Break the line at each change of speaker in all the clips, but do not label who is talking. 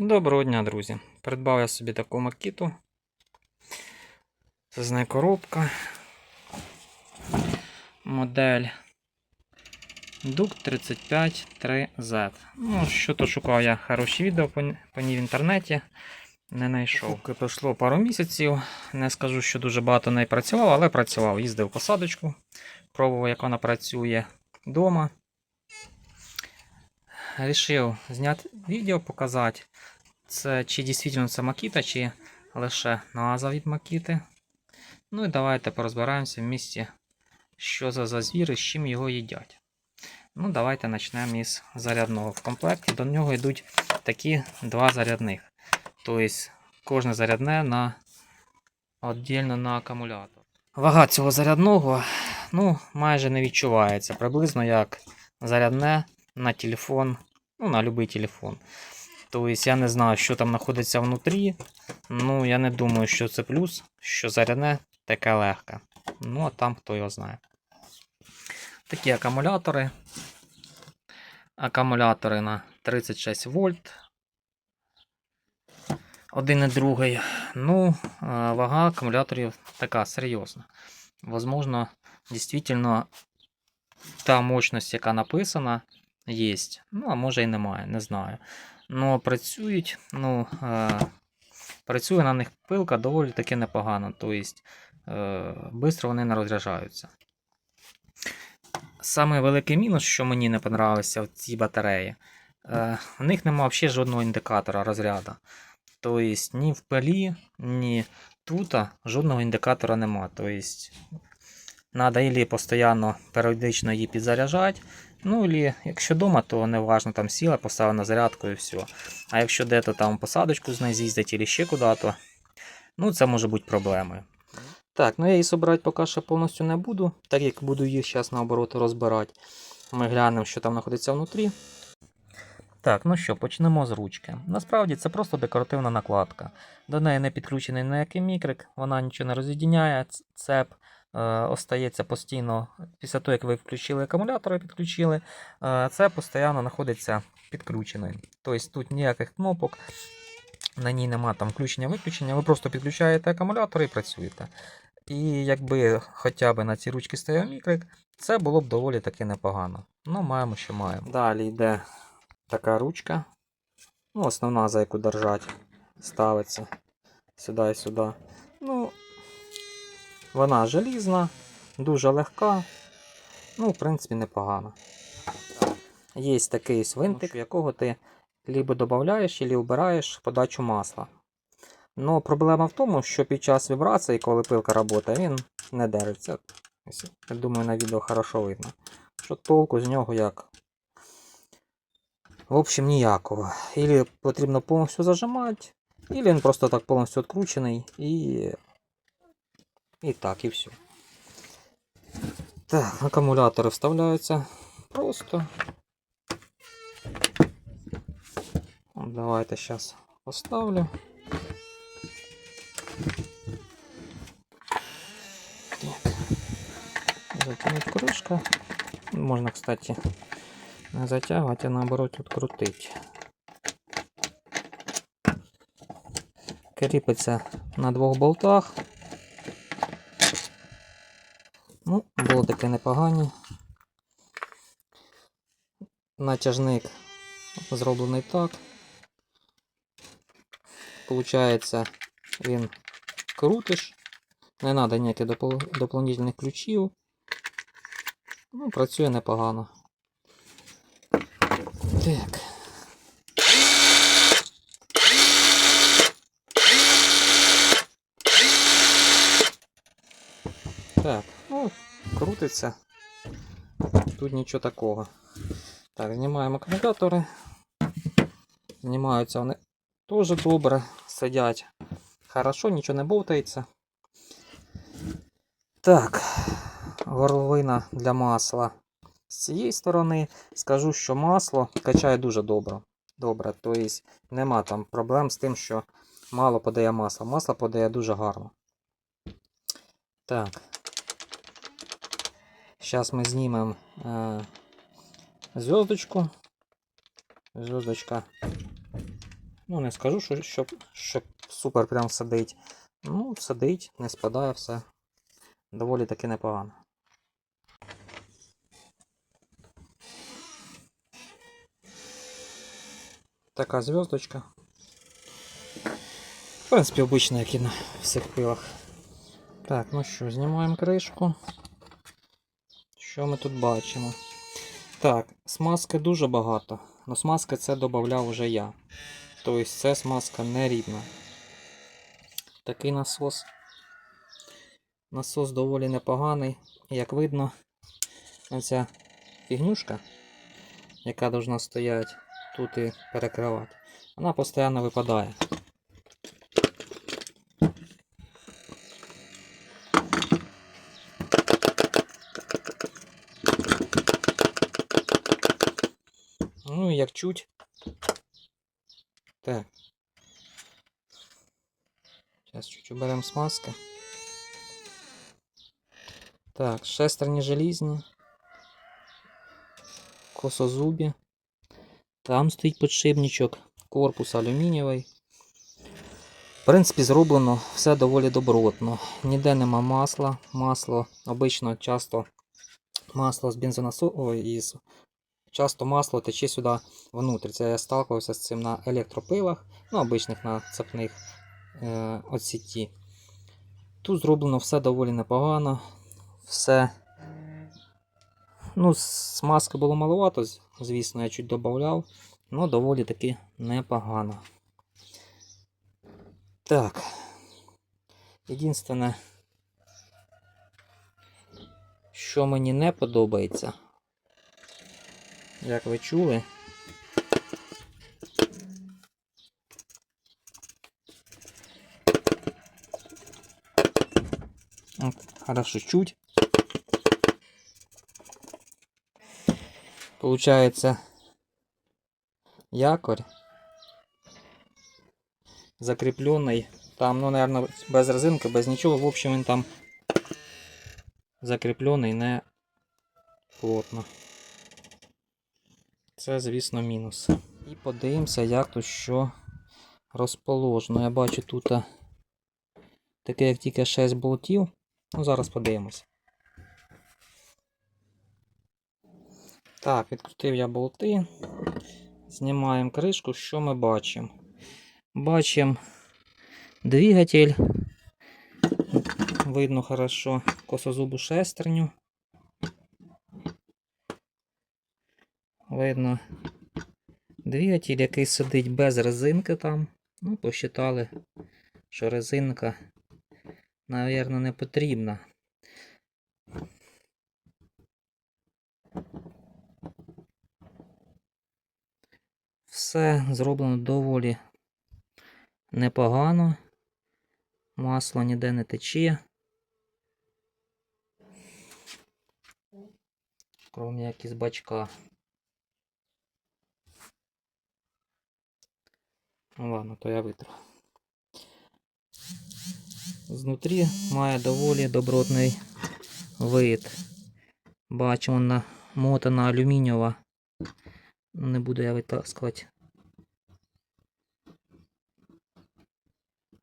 Доброго дня, друзі! Придбав я собі таку макіту. Це з неї коробка. Модель Duke 353Z. Ну, що то шукав я хороші відео по, ній в інтернеті. Не знайшов. Поки пройшло пару місяців. Не скажу, що дуже багато не працював, але працював. Їздив посадочку, пробував, як вона працює вдома. Рішив зняти відео, показати, це, чи дійсно це макіта, чи лише назва від макіти. Ну і давайте порозбираємося в місті, що це за звір і з чим його їдять. Ну, давайте почнемо із зарядного. В комплекті до нього йдуть такі два зарядних. Тобто кожне зарядне на віддільно на акумулятор. Вага цього зарядного ну, майже не відчувається. Приблизно як зарядне на телефон, ну, на будь-який телефон. Тобто я не знаю, що там знаходиться внутрі. Ну, я не думаю, що це плюс, що зарядне таке легке. Ну, а там хто його знає. Такі акумулятори. Акумулятори на 36 вольт. Один і другий. Ну, вага акумуляторів така серйозна. Возможно, дійсно та мощність, яка написана, є. Ну, а може і немає, не знаю. Ну, працюють, ну, е, працює на них пилка доволі таки непогано. Тобто, е, швидко вони не розряджаються. Саме великий мінус, що мені не понравився в цій батареї, е, в них немає взагалі жодного індикатора розряду. Тобто, ні в пилі, ні тут жодного індикатора немає. Тобто, Надо или постійно періодично її підзаряджати. Ну, или якщо вдома, то не там сіла, поставила на зарядку і все. А якщо де-то там посадочку з нею з'їздити или ще куди-то, ну це може бути проблемою. Так, ну я її собирати поки що повністю не буду, так як буду її зараз наоборот розбирати. Ми глянемо, що там знаходиться внутрі. Так, ну що, почнемо з ручки. Насправді це просто декоративна накладка. До неї не підключений ніякий мікрик, вона нічого не роз'єдняє, цеп остається постійно після того, як ви включили акумулятор і підключили, е, це постійно знаходиться підключеною. Тобто тут ніяких кнопок, на ній нема там включення-виключення, ви просто підключаєте акумулятор і працюєте. І якби хоча б на цій ручці стояв мікрик, це було б доволі таки непогано. Ну, маємо, що маємо. Далі йде така ручка. Ну, основна, за яку держать, ставиться сюди і сюди. Ну, вона желізна, дуже легка. Ну, в принципі, непогано. Є такий свинтик, в якого ти либо додаєш, або вбираєш подачу масла. Ну, проблема в тому, що під час вібрації, коли пилка працює, він не держиться. Ось, Я думаю, на відео хорошо видно. Що толку з нього як. В общем, ніякого. Ілі потрібно повністю зажимати, ілі він просто так повністю відкручений і. І так, і все. Так, акумулятори вставляються просто. От Давайте зараз поставлю. Так. Затянуть крышка. Можно, кстати, не затягивать, а наоборот открутить. Кріпиться на двох болтах. Ну, непогані. Натяжник зроблений так. Получається, він крутиш. Не треба ніяких допол- дополнительних ключів. Ну, працює непогано. Так. Так, крутиться. Тут нічого такого. Так, знімаємо акумулятори. Знімаються вони теж добре, сидять. Хорошо, нічого не бовтається. Так, горловина для масла. З цієї сторони скажу, що масло качає дуже добре. Добре, тобто нема там проблем з тим, що мало подає масло. Масло подає дуже гарно. Так. Зараз ми знімемо е, зв'язочку. Зв'язочка Ну, не скажу, що, щоб, щоб супер прям сидить. Ну, сидить, не спадає все. Доволі таки непогано. Така зв'язочка. В принципі, обична, як і на всіх пилах. Так, ну що, знімаємо кришку. Що ми тут бачимо? Так, смазки дуже багато. але смазки це додавав уже я. Тобто це смазка не рідна. Такий насос. Насос доволі непоганий. Як видно, оця фігнюшка, яка должна стояти тут і перекривати, вона постійно випадає. Ну як чуть. Так. Зараз чуть уберемо смазки. Так, шестерні желізні. Косозубі. Там стоїть підшипничок, корпус алюмінієвий. В принципі, зроблено все доволі добротно. Ніде нема масла. Масло обично часто масло з бензонасо... Ой, із... Часто масло тече сюди внутрь. Це я сталкивався з цим на електропилах, ну, обичних на цепних е, от сіті. Тут зроблено все доволі непогано. Все. Ну, смазки було маловато, звісно, я чуть додавав, але доволі таки непогано. Так. Єдине, що мені не подобається, як ви чули, хорошо чуть. Получается якорь закрепленный. Там, ну, наверное, без резинки, без нічого. В общем, він там закріплений не плотно. Це, звісно, мінус. І подивимося, як тут що розположено. Я бачу тут таке, як тільки 6 болтів. Ну, зараз подивимося. Так, відкрутив я болти. Знімаємо кришку. Що ми бачимо? Бачимо двигатель. Видно хорошо косозубу шестерню. Видно двигатель, який сидить без резинки там. Ну, посчитали, що резинка, навірно, не потрібна. Все зроблено доволі непогано. Масло ніде не тече. Крім як бачка. Ну ладно, то я витру. Знутрі має доволі добротний вид. Бачимо намотана алюмінієва. Не буду я витаскувати.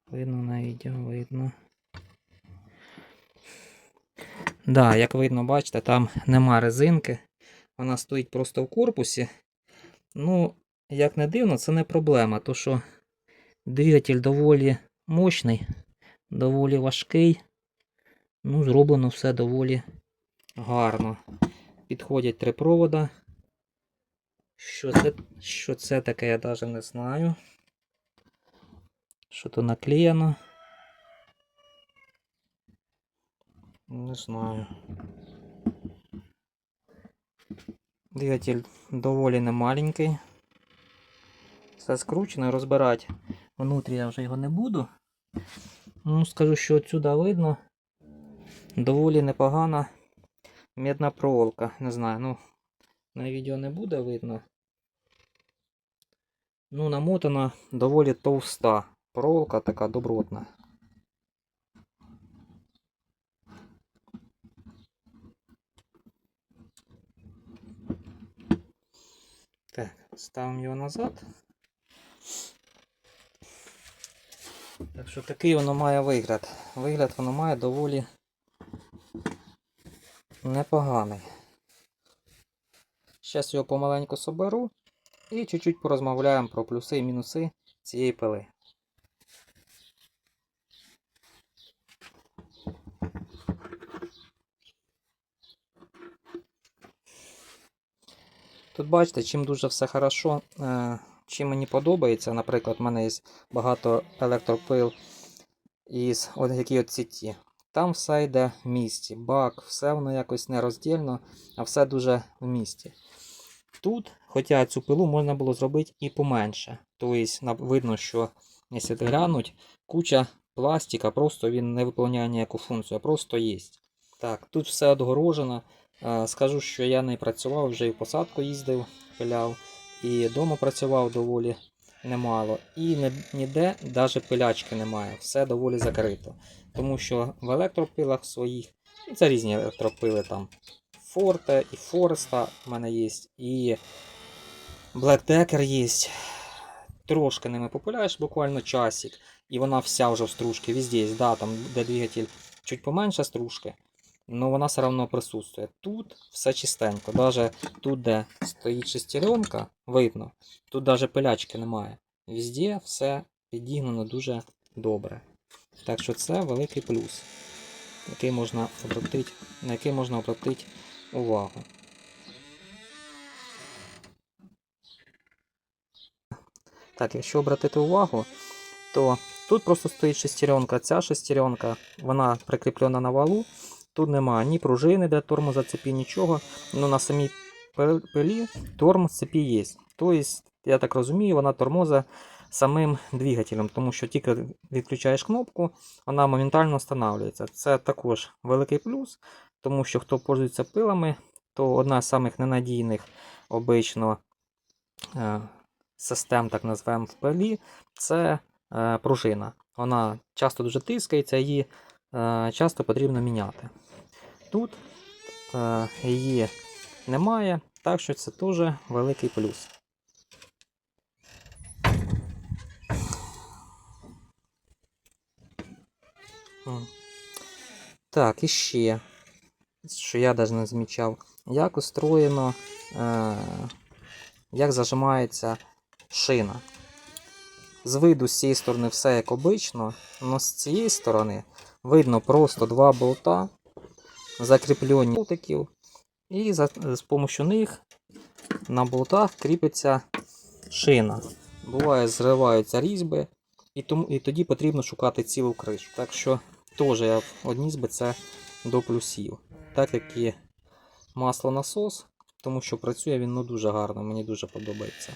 Видно на відео, видно. Да, як видно, бачите, там нема резинки. Вона стоїть просто в корпусі. Ну, як не дивно, це не проблема, то що двигатель доволі мощний, доволі важкий. Ну, зроблено все доволі гарно. Підходять три провода. Що це, що це таке, я навіть не знаю. Що то наклеєно. Не знаю. Двигатель доволі немаленький. Все скручено, розбирати внутрі я вже його не буду. Ну, скажу, що отсюди видно доволі непогана медна проволока. Не знаю, ну на відео не буде видно. Ну, намотана доволі товста. Проволока така добротна. Так, ставимо його назад. Так що такий воно має вигляд. Вигляд воно має доволі непоганий. Зараз його помаленьку соберу і чуть-чуть порозмовляємо про плюси і мінуси цієї пили. Тут бачите, чим дуже все хорошо, е, чим мені подобається, наприклад, в мене є багато електропил із які от ці. Там все йде в місті. Бак, все воно якось не роздільно, а все дуже в місті. Тут, хоча цю пилу можна було зробити і поменше. Тобто видно, що якщо глянуть, куча пластика, просто він не виконує ніяку функцію, а просто є. Так, тут все відгорожено. Е, Скажу, що я не працював, вже і в посадку їздив, пиляв, і вдома працював доволі немало. І ніде навіть пилячки немає, все доволі закрито. Тому що в електропилах своїх, ну це різні електропили там. Форте і Фореста в мене є, і Black Decker є. Трошки ними популяєш, буквально часик, і вона вся вже в стружці, везде да, там де двигатель чуть поменше стружки, але вона все одно присутствує. Тут все чистенько. Навіть тут, де стоїть шестеренка, видно, тут навіть пилячки немає. Везде все підігнано дуже добре. Так що це великий плюс, який можна обратити, на який можна обратити увагу. Так, якщо обратити увагу, то тут просто стоїть шестеренка. Ця шестеренка, вона прикріплена на валу. Тут немає ні пружини для тормоза цепі, нічого. Ну на самій пил- пилі тормоз цепі є. Тобто, я так розумію, вона тормоза самим двигателем, тому що тільки відключаєш кнопку, вона моментально встановлюється. Це також великий плюс, тому що хто пользується пилами, то одна з самих ненадійних обично е, систем, так назвемо в пилі, це е, пружина. Вона часто дуже тискається, її е, часто потрібно міняти. Тут е, її немає, так що це теж великий плюс. Так, і ще, що я навіть не змічав, як устроєно, е, як зажимається шина. З виду з цієї сторони все як обично, але з цієї сторони видно просто два болта, закріплені болтиків, і за, з допомогою них на болтах кріпиться шина. Буває, зриваються різьби, і, тому, і тоді потрібно шукати цілу кришу. Так що теж я одніс би це до плюсів. Так як і маслонасос, тому що працює він ну, дуже гарно, мені дуже подобається.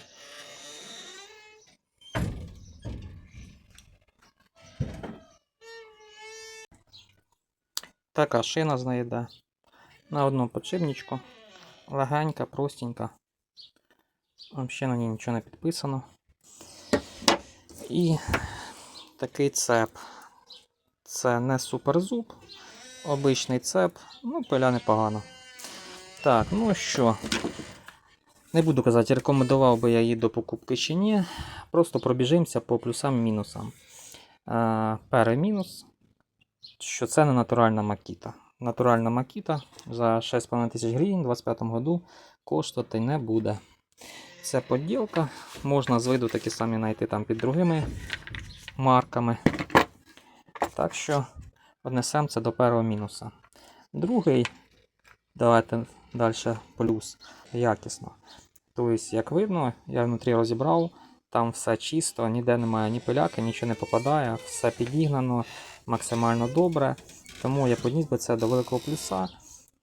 Така шина з неї йде. На одну подшипничку. Легенька, простенька. Взагалі на ній нічого не підписано. І такий цеп. Це не суперзуб, обичний цеп, ну, пиля непогано. Так, ну що, не буду казати, рекомендував би я її до покупки чи ні. Просто пробіжимося по плюсам і мінусам. Е, перший мінус, що це не натуральна макіта. Натуральна макіта за 6,5 тисяч гривень у 2025 году коштувати не буде. Це поділка. Можна з виду такі самі знайти там під другими марками. Так що однесемо це до першого мінуса. Другий, давайте далі плюс якісно. Тобто, як видно, я внутрі розібрав, там все чисто, ніде немає ні пиляки, нічого не попадає, все підігнано максимально добре. Тому я підніс би це до великого плюса,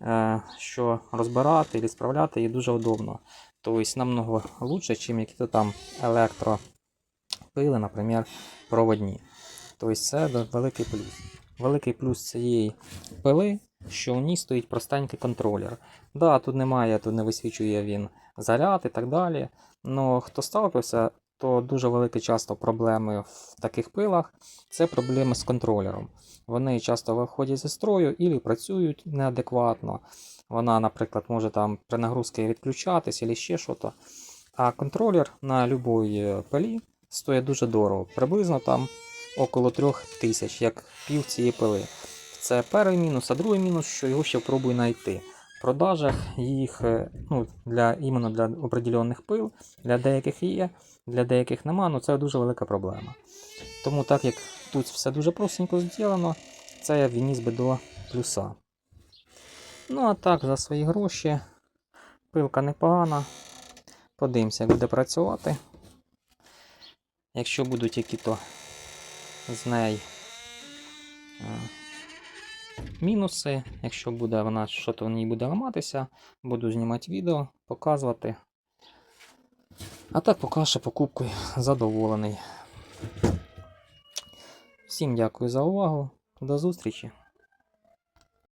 е, що розбирати і справляти її дуже удобно. Тобто намного лучше, ніж які-то там електропили, наприклад, проводні. Тобто це великий плюс. Великий плюс цієї пили, що у ній стоїть простенький контролер. Да, тут немає, тут не висвічує він заряд і так далі. Но хто сталкився, то дуже великі часто проблеми в таких пилах це проблеми з контролером. Вони часто виходять зі строю і працюють неадекватно. Вона, наприклад, може там при нагрузці відключатись або ще щось. А контролер на будь-якій пилі стоїть дуже дорого. Приблизно там около 3000, як пів цієї пили. Це перший мінус, а другий мінус, що його ще пробую знайти. Продажах їх е, ну, для, іменно для определених пил, для деяких є, для деяких нема, ну це дуже велика проблема. Тому так як тут все дуже простенько зроблено, це я відніс би до плюса. Ну а так, за свої гроші, пилка непогана. Подивимося, як буде працювати. Якщо будуть які-то з неї е, мінуси, якщо буде вона що-то в ній буде ламатися, буду знімати відео, показувати. А так поки що покупкою задоволений. Всім дякую за увагу. До зустрічі!